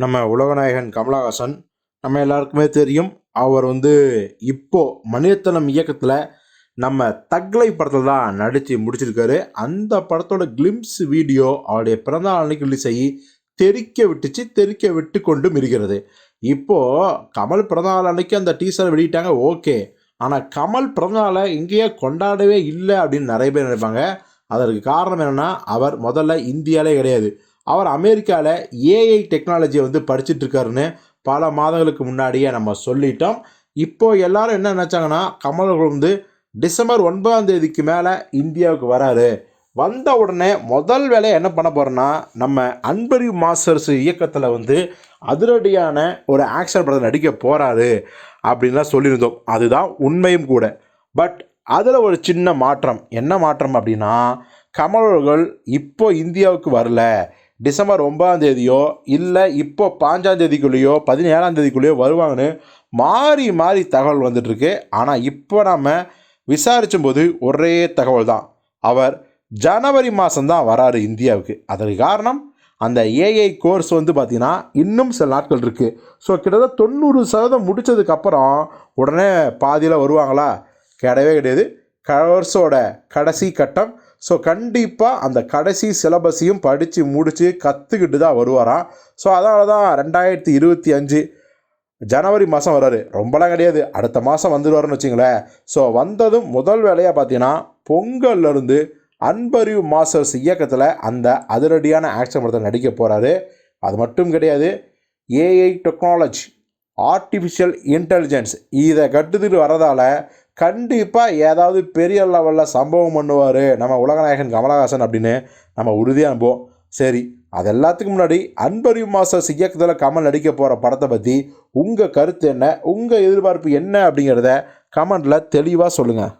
நம்ம உலகநாயகன் கமலஹாசன் நம்ம எல்லாருக்குமே தெரியும் அவர் வந்து இப்போ மனிதத்தனம் இயக்கத்தில் நம்ம தக்லை படத்தில் தான் நடித்து முடிச்சிருக்காரு. அந்த படத்தோட கிளிம்ஸ் வீடியோ அவருடைய பிறந்த அன்னைக்கு ரிலீஸ் ஆகி தெறிக்க விட்டுச்சு தெறிக்க விட்டு கொண்டும் இருக்கிறது. இப்போது கமல் பிறந்தநாள் அன்னைக்கு அந்த டீசர் வெளியிட்டாங்க ஓகே ஆனால் கமல் பிறந்தநாளை இங்கேயே கொண்டாடவே இல்லை அப்படின்னு நிறைய பேர் நினைப்பாங்க. அதற்கு காரணம் என்னென்னா அவர் முதல்ல இந்தியாவிலே கிடையாது. அவர் அமெரிக்காவில் ஏஐ டெக்னாலஜியை வந்து படிச்சுட்டு இருக்காருன்னு பல மாதங்களுக்கு முன்னாடியே நம்ம சொல்லிட்டோம். இப்போ எல்லாரும் என்ன நினச்சாங்கன்னா கமல் வந்து டிசம்பர் ஒன்பதாம் தேதிக்கு மேலே இந்தியாவுக்கு வராரு. வந்த உடனே முதல் வேலையை என்ன பண்ண போகிறேன்னா நம்ம அன்பறிவு மாஸ்டர்ஸ் இயக்கத்தில் வந்து அதிரடியான ஒரு ஆக்ஷன் படத்தில் நடிக்க போகிறாரு அப்படின்லாம் சொல்லியிருந்தோம். அதுதான் உண்மையும் கூட. பட் அதில் ஒரு சின்ன மாற்றம். என்ன மாற்றம் அப்படின்னா கமலர்கள் இப்போ இந்தியாவுக்கு வரல. டிசம்பர் ஒன்பதாம் தேதியோ இல்லை இப்போ பாஞ்சாம் தேதிக்குள்ளேயோ பதினேழாம் தேதிக்குள்ளேயோ வருவாங்கன்னு மாறி மாறி தகவல் வந்துட்டுருக்கு. ஆனால் இப்போ நம்ம விசாரிச்சும்போது ஒரே தகவல் தான் அவர் ஜனவரி மாதம்தான் வராரு இந்தியாவுக்கு. அதற்கு காரணம் அந்த ஏஐ கோர்ஸ் வந்து பார்த்திங்கன்னா இன்னும் சில நாட்கள் இருக்குது ஸோ கிட்டத்தட்ட தொண்ணூறு சதவீதம் முடித்ததுக்கப்புறம் உடனே பாதியில் வருவாங்களா? கிடையவே கிடையாது. கோர்ஸோட கடைசி கட்டம் ஸோ கண்டிப்பாக அந்த கடைசி சிலபஸையும் படித்து முடித்து கற்றுக்கிட்டு தான் வருவாராம் ஸோ அதனால தான் ரெண்டாயிரத்தி இருபத்தி அஞ்சு ஜனவரி மாதம் வராரு. ரொம்பலாம் கிடையாது. அடுத்த மாதம் வந்துடுவாருன்னு வச்சுங்களேன். ஸோ வந்ததும் முதல் வேலையாக பார்த்தீங்கன்னா பொங்கல்லேருந்து அன்பறிவு மாஸ்டர்ஸ் இயக்கத்தில் அந்த அதிரடியான ஆக்ஷன் படத்தில் நடிக்க போகிறாரு அது மட்டும் கிடையாது. ஏஐ டெக்னாலஜி ஆர்டிஃபிஷியல் இன்டெலிஜென்ஸ் இதை கட்டுத்துட்டு வரதால் கண்டிப்பாக ஏதாவது பெரிய லெவலில் சம்பவம் பண்ணுவார். நம்ம உலகநாயகன் கமலஹாசன் அப்படின்னு நம்ம உறுதியாக நம்புவோம். சரி அது எல்லாத்துக்கும் முன்னாடி அன்பறிவு மாஸ்டர்ஸ் இயக்கத்தில் கமல் நடிக்க போகிற படத்தை பற்றி உங்கள் கருத்து என்ன? உங்கள் எதிர்பார்ப்பு என்ன அப்படிங்கிறத கமெண்டில் தெளிவாக சொல்லுங்கள்